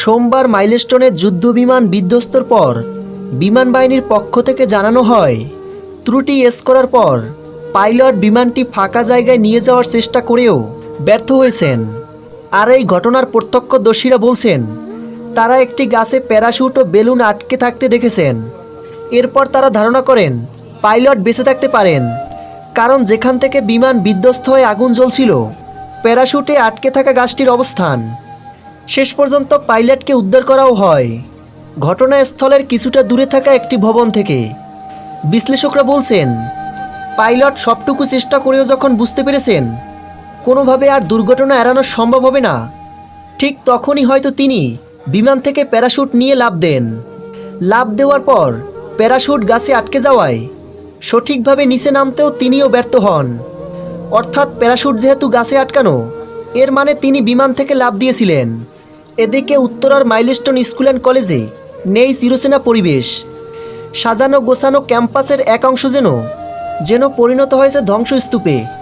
সোমবার মাইলস্টোনে যুদ্ধ বিমান বিধ্বস্তর পর বিমান বাহিনীর পক্ষ থেকে জানানো হয়, ত্রুটি এস করার পর পাইলট বিমানটি ফাঁকা জায়গায় নিয়ে যাওয়ার চেষ্টা করেও ব্যর্থ হয়েছেন। আর এই ঘটনার প্রত্যক্ষদর্শীরা বলছেন, তারা একটি গাছে প্যারাশুট ও বেলুন আটকে থাকতে দেখেছেন। এরপর তারা ধারণা করেন, পাইলট বেঁচে থাকতে পারেন, কারণ যেখান থেকে বিমান বিধ্বস্ত হয়ে আগুন জ্বলছিল, প্যারাশুটে আটকে থাকা গাছটির অবস্থান। শেষ পর্যন্ত পাইলটকে উদ্ধার করাও হয়। ঘটনাস্থলের কিছুটা দূরে থাকা একটি ভবন থেকে। বিশ্লেষকরা বলছেন, পাইলট সবটুকু চেষ্টা করেও যখন বুঝতে পেরেছেন, কোনোভাবে আর দুর্ঘটনা এড়ানো সম্ভব হবে না, ঠিক তখনই হয়তো তিনি বিমান থেকে প্যারাশুট নিয়ে লাভ দেন। লাভ দেওয়ার পর প্যারাশুট গাছে আটকে যাওয়ায় সঠিকভাবে নিচে নামতেও তিনিও ব্যর্থ হন। অর্থাৎ প্যারাশুট যেহেতু গাছে আটকানো এর মানে তিনি বিমান থেকে লাভ দিয়েছিলেন। এদিকে উত্তরার মাইলস্টোন স্কুল অ্যান্ড কলেজে নেই চিরচেনা পরিবেশ। সাজানো গোছানো ক্যাম্পাসের এক অংশ যেন যেন পরিণত হয়েছে ধ্বংসস্তূপে।